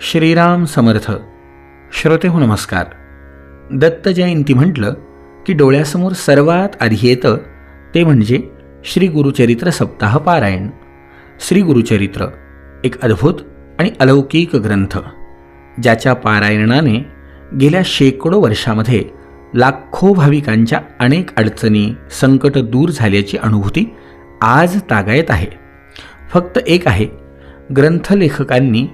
श्रीराम समर्थ. श्रोते हो नमस्कार. दत्त जयंती म्हटलं की डोळ्यासमोर सर्वात आधी येतं ते म्हणजे श्री गुरुचरित्र सप्ताह पारायण. श्री गुरुचरित्र एक अद्भुत आणि अलौकिक ग्रंथ ज्याच्या पारायणाने गेल्या शेकडो वर्षामध्ये लाखो भाविकांच्या अनेक अडचणी संकट दूर झाल्याची अनुभूती आज तागायत आहे. फक्त एक आहे ग्रंथलेखकांनी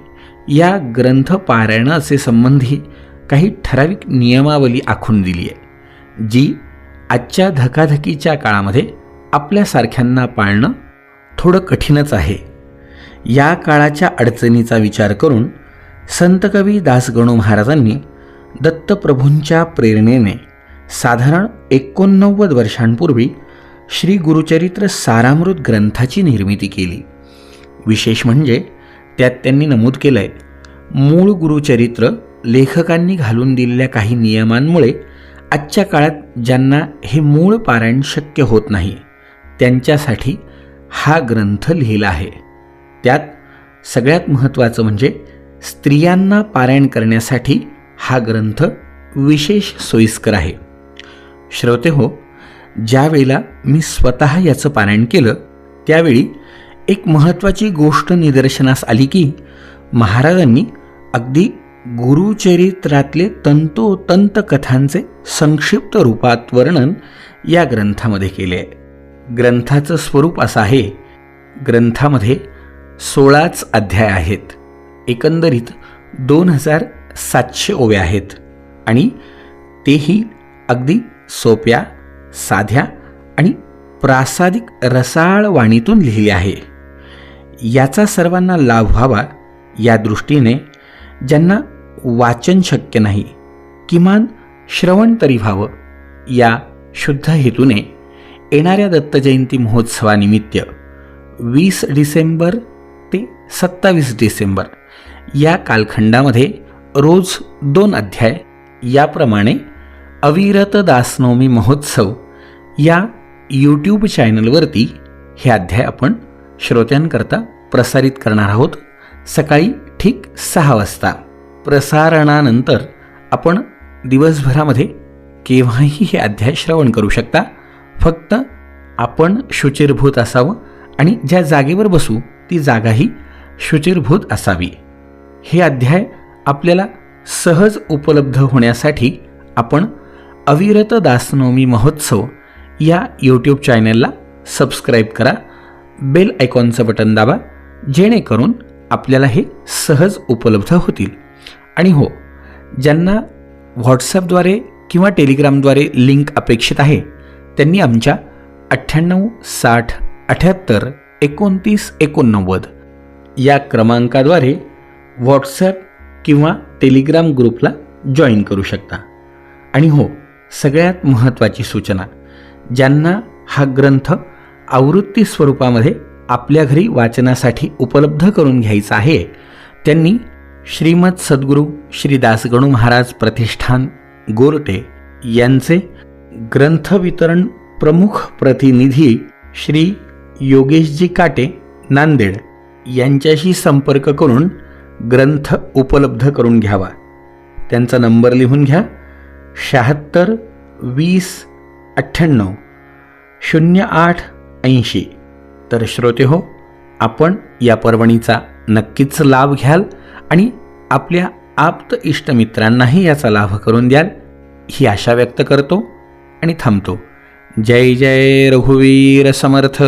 या ग्रंथ पारायणाचे संबंधी काही ठराविक नियमावली आखून दिली आहे जी आजच्या धकाधकीच्या काळामध्ये आपल्यासारख्यांना पाळणं थोडं कठीणच आहे. या काळाच्या अडचणीचा विचार करून संतकवी दासगणू महाराजांनी दत्तप्रभूंच्या प्रेरणेने साधारण एकोणनव्वद वर्षांपूर्वी श्री गुरुचरित्र सारामृत ग्रंथाची निर्मिती केली. विशेष म्हणजे त्यात त्यांनी नमूद केलं आहे मूळ गुरुचरित्र लेखकांनी घालून दिलेल्या काही नियमांमुळे आजच्या काळात ज्यांना हे मूळ पारायण शक्य होत नाही त्यांच्यासाठी हा ग्रंथ लिहिला आहे. त्यात सगळ्यात महत्त्वाचं म्हणजे स्त्रियांना पारायण करण्यासाठी हा ग्रंथ विशेष सोयीस्कर आहे. श्रोते हो ज्यावेळेला मी स्वतः याचं पारायण केलं त्यावेळी एक महत्त्वाची गोष्ट निदर्शनास आली की महाराजांनी अगदी गुरुचरित्रातले तंतोतंत कथांचे संक्षिप्त रूपात वर्णन या ग्रंथामध्ये केले आहे. ग्रंथाचं स्वरूप असं आहे. ग्रंथामध्ये सोळाच अध्याय आहेत. एकंदरीत दोन हजार सातशे ओव्या आहेत. आणि तेही अगदी सोप्या साध्या आणि प्रासादिक रसाळ वाणीतून लिहिले आहे. याचा सर्वांना लाभ व्हावा या दृष्टीने ज्यांना वाचन शक्य नाही किमान श्रवण तरी व्हावं या शुद्ध हेतूने येणाऱ्या दत्तजयंती महोत्सवानिमित्त वीस डिसेंबर ते सत्तावीस डिसेंबर या कालखंडामध्ये रोज दोन अध्याय याप्रमाणे अविरत दासनवमी महोत्सव या यूट्यूब चॅनलवरती हे अध्याय आपण श्रोत्यांकरता प्रसारित करणार आहोत सकाळी ठीक सहा वाजता. प्रसारणानंतर आपण दिवसभरामध्ये केव्हाही हे अध्याय श्रवण करू शकता. फक्त आपण शुचिरभूत असावं आणि ज्या जागेवर बसू ती जागाही शुचिरभूत असावी. हे अध्याय आपल्याला सहज उपलब्ध होण्यासाठी आपण अविरत दासनवमी महोत्सव या यूट्यूब चॅनलला सबस्क्राईब करा. बेल आयकॉनचं बटन दाबा जेणेकरून आपल्याला हे सहज उपलब्ध होतील. आणि हो ज्यांना व्हॉट्सॲपद्वारे किंवा टेलिग्रामद्वारे लिंक अपेक्षित आहे त्यांनी आमच्या अठ्ठ्याण्णव साठ अठ्याहत्तर एकोणतीस एकोणनव्वद या क्रमांकाद्वारे व्हॉट्सॲप किंवा टेलिग्राम ग्रुपला जॉईन करू शकता. आणि हो सगळ्यात महत्त्वाची सूचना ज्यांना हा ग्रंथ आवृत्ती स्वरूपामध्ये आपल्या घरी वाचनासाठी उपलब्ध करून घ्यायचा आहे. त्यांनी श्रीमद सद्गुरू श्रीदासगणू महाराज प्रतिष्ठान गोरटे यांचे ग्रंथ वितरण प्रमुख प्रतिनिधी श्री योगेशजी काटे नांदेड यांच्याशी संपर्क करून ग्रंथ उपलब्ध करून घ्यावा. त्यांचा नंबर लिहून घ्या. शहात्तर वीस अठ्ठ्याण्णव शून्य आठ ऐंशी. तर श्रोते हो आपण या पर्वणीचा नक्कीच लाभ घ्याल आणि आपल्या आप्त इष्टमित्रांनाही याचा लाभ करून द्याल ही आशा व्यक्त करतो आणि थांबतो. जय जय रघुवीर समर्थ.